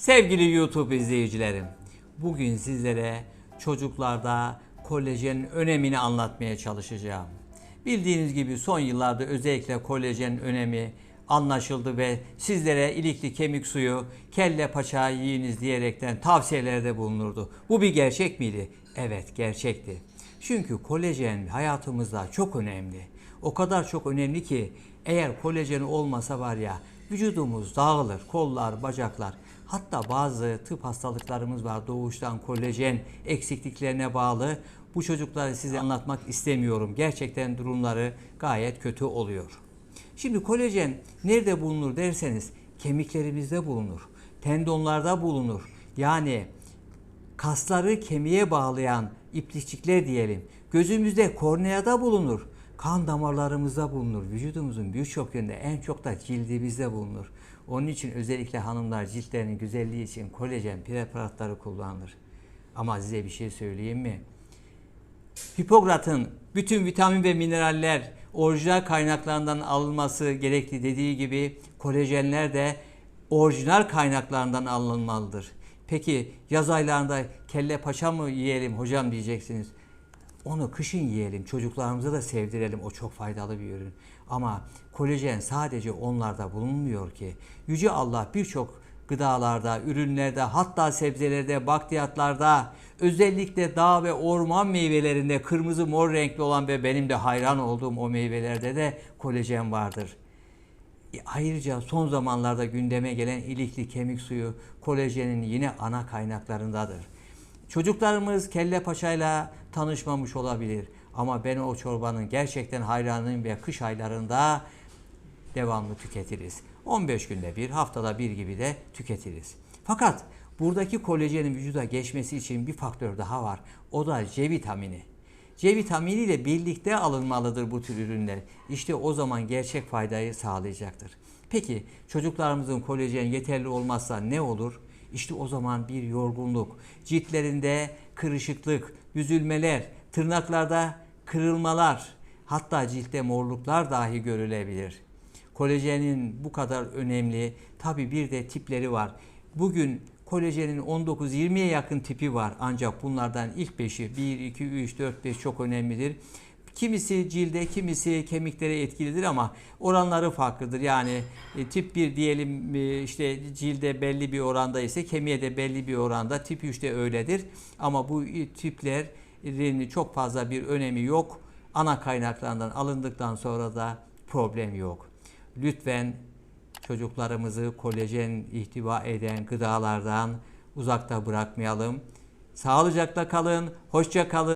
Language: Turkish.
Sevgili YouTube izleyicilerim, bugün sizlere çocuklarda kolajenin önemini anlatmaya çalışacağım. Bildiğiniz gibi son yıllarda özellikle kolajenin önemi anlaşıldı ve sizlere ilikli kemik suyu, kelle paça yiyiniz diyerekten tavsiyelerde bulunurdu. Bu bir gerçek miydi? Evet, gerçekti. Çünkü kolajen hayatımızda çok önemli. O kadar çok önemli ki eğer kolajen olmasa var ya vücudumuz dağılır, kollar, bacaklar. Hatta bazı tıp hastalıklarımız var doğuştan kolajen eksikliklerine bağlı. Bu çocukları size anlatmak istemiyorum. Gerçekten durumları gayet kötü oluyor. Şimdi kolajen nerede bulunur derseniz kemiklerimizde bulunur, tendonlarda bulunur. Yani kasları kemiğe bağlayan iplikçikler diyelim. Gözümüzde korneada bulunur. Kan damarlarımızda bulunur. Vücudumuzun birçok yönde en çok da cildimizde bulunur. Onun için özellikle hanımlar ciltlerinin güzelliği için kolajen preparatları kullanır. Ama size bir şey söyleyeyim mi? Hipokrat'ın bütün vitamin ve mineraller orijinal kaynaklarından alınması gerekli dediği gibi kolajenler de orijinal kaynaklarından alınmalıdır. Peki yaz aylarında kelle paça mı yiyelim hocam diyeceksiniz. Onu kışın yiyelim, çocuklarımıza da sevdirelim. O çok faydalı bir ürün. Ama kolajen sadece onlarda bulunmuyor ki. Yüce Allah birçok gıdalarda, ürünlerde, hatta sebzelerde, bakliyatlarda, özellikle dağ ve orman meyvelerinde kırmızı mor renkli olan ve benim de hayran olduğum o meyvelerde de kolajen vardır. E, Ayrıca son zamanlarda gündeme gelen ilikli kemik suyu kolajenin yine ana kaynaklarındadır. Çocuklarımız kelle paçayla tanışmamış olabilir ama ben o çorbanın gerçekten hayranıyım ve kış aylarında devamlı tüketiriz. 15 günde bir, haftada bir gibi de tüketiriz. Fakat buradaki kolajenin vücuda geçmesi için bir faktör daha var. O da C vitamini. C vitamini ile birlikte alınmalıdır bu tür ürünler. İşte o zaman gerçek faydayı sağlayacaktır. Peki çocuklarımızın kolajen yeterli olmazsa ne olur? İşte o zaman bir yorgunluk, ciltlerinde kırışıklık, yüzülmeler, tırnaklarda kırılmalar, hatta ciltte morluklar dahi görülebilir. Kolajenin bu kadar önemli, tabi bir de tipleri var. Bugün kolajenin 19-20'ye yakın tipi var ancak bunlardan ilk 5'i 1, 2, 3, 4, 5 çok önemlidir. Kimisi cilde, kimisi kemiklere etkilidir ama oranları farklıdır. Yani e, tip 1 diyelim e, işte cilde belli bir oranda ise kemiğe de belli bir oranda. Tip 3 de öyledir. Ama bu e, tiplerin çok fazla bir önemi yok. Ana kaynaklarından alındıktan sonra da problem yok. Lütfen çocuklarımızı kolajen ihtiva eden gıdalardan uzakta bırakmayalım. Sağlıcakla kalın, hoşça kalın.